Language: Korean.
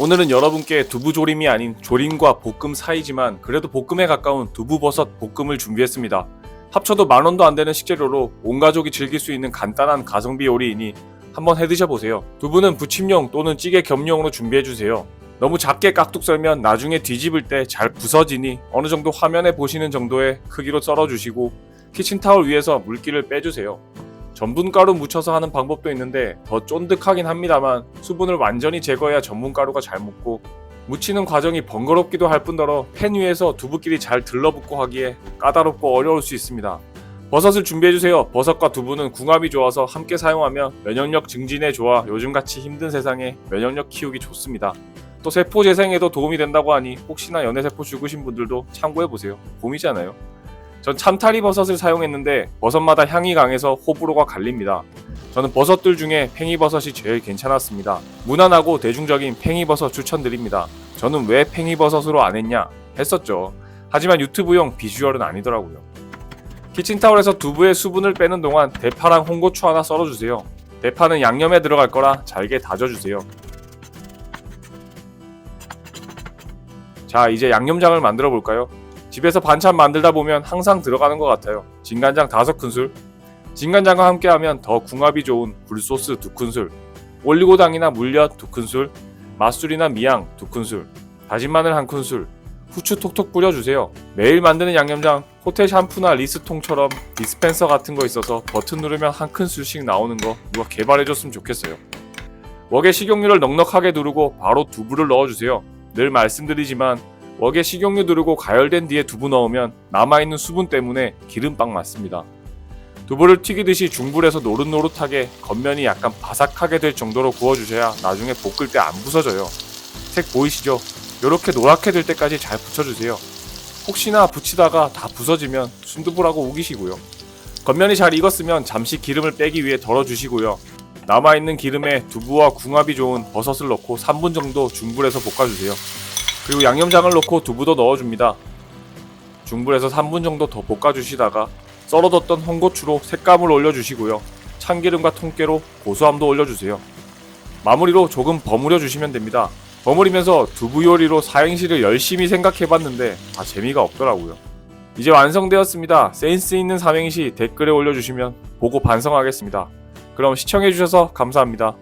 오늘은 여러분께 두부조림이 아닌 조림과 볶음 사이지만 그래도 볶음에 가까운 두부버섯 볶음을 준비했습니다. 합쳐도 만 원도 안 되는 식재료로 온 가족이 즐길 수 있는 간단한 가성비 요리이니 한번 해 드셔보세요. 두부는 부침용 또는 찌개 겸용으로 준비해주세요. 너무 작게 깍둑 썰면 나중에 뒤집을 때 잘 부서지니 어느 정도 화면에 보시는 정도의 크기로 썰어주시고 키친타올 위에서 물기를 빼주세요. 전분가루 묻혀서 하는 방법도 있는데 더 쫀득하긴 합니다만 수분을 완전히 제거해야 전분가루가 잘 묻고 묻히는 과정이 번거롭기도 할 뿐더러 팬 위에서 두부끼리 잘 들러붙고 하기에 까다롭고 어려울 수 있습니다. 버섯을 준비해주세요. 버섯과 두부는 궁합이 좋아서 함께 사용하며 면역력 증진에 좋아 요즘같이 힘든 세상에 면역력 키우기 좋습니다. 또 세포 재생에도 도움이 된다고 하니 혹시나 연애세포 죽으신 분들도 참고해보세요. 봄이잖아요. 전 참타리 버섯을 사용했는데 버섯마다 향이 강해서 호불호가 갈립니다. 저는 버섯들 중에 팽이버섯이 제일 괜찮았습니다. 무난하고 대중적인 팽이버섯 추천드립니다. 저는 왜 팽이버섯으로 안 했냐? 했었죠. 하지만 유튜브용 비주얼은 아니더라고요. 키친타올에서 두부의 수분을 빼는 동안 대파랑 홍고추 하나 썰어주세요. 대파는 양념에 들어갈 거라 잘게 다져주세요. 자, 이제 양념장을 만들어 볼까요? 집에서 반찬 만들다 보면 항상 들어가는 것 같아요. 진간장 5큰술, 진간장과 함께하면 더 궁합이 좋은 굴소스 2큰술, 올리고당이나 물엿 2큰술, 맛술이나 미양 2큰술, 다진 마늘 1큰술, 후추 톡톡 뿌려주세요. 매일 만드는 양념장, 호텔 샴푸나 리스통처럼 디스펜서 같은 거 있어서 버튼 누르면 한 큰술씩 나오는 거 누가 개발해줬으면 좋겠어요. 웍에 식용유를 넉넉하게 두르고 바로 두부를 넣어주세요. 늘 말씀드리지만 웍에 식용유 두르고 가열된 뒤에 두부 넣으면 남아있는 수분 때문에 기름빵 맞습니다. 두부를 튀기듯이 중불에서 노릇노릇하게 겉면이 약간 바삭하게 될 정도로 구워주셔야 나중에 볶을 때 안 부서져요. 색 보이시죠? 이렇게 노랗게 될 때까지 잘 붙여주세요. 혹시나 붙이다가 다 부서지면 순두부라고 우기시고요. 겉면이 잘 익었으면 잠시 기름을 빼기 위해 덜어주시고요. 남아있는 기름에 두부와 궁합이 좋은 버섯을 넣고 3분 정도 중불에서 볶아주세요. 그리고 양념장을 넣고 두부도 넣어줍니다. 중불에서 3분 정도 더 볶아주시다가 썰어뒀던 홍고추로 색감을 올려주시고요. 참기름과 통깨로 고소함도 올려주세요. 마무리로 조금 버무려 주시면 됩니다. 버무리면서 두부 요리로 사행시를 열심히 생각해봤는데 다 재미가 없더라고요. 이제 완성되었습니다. 센스 있는 삼행시 댓글에 올려주시면 보고 반성하겠습니다. 그럼 시청해주셔서 감사합니다.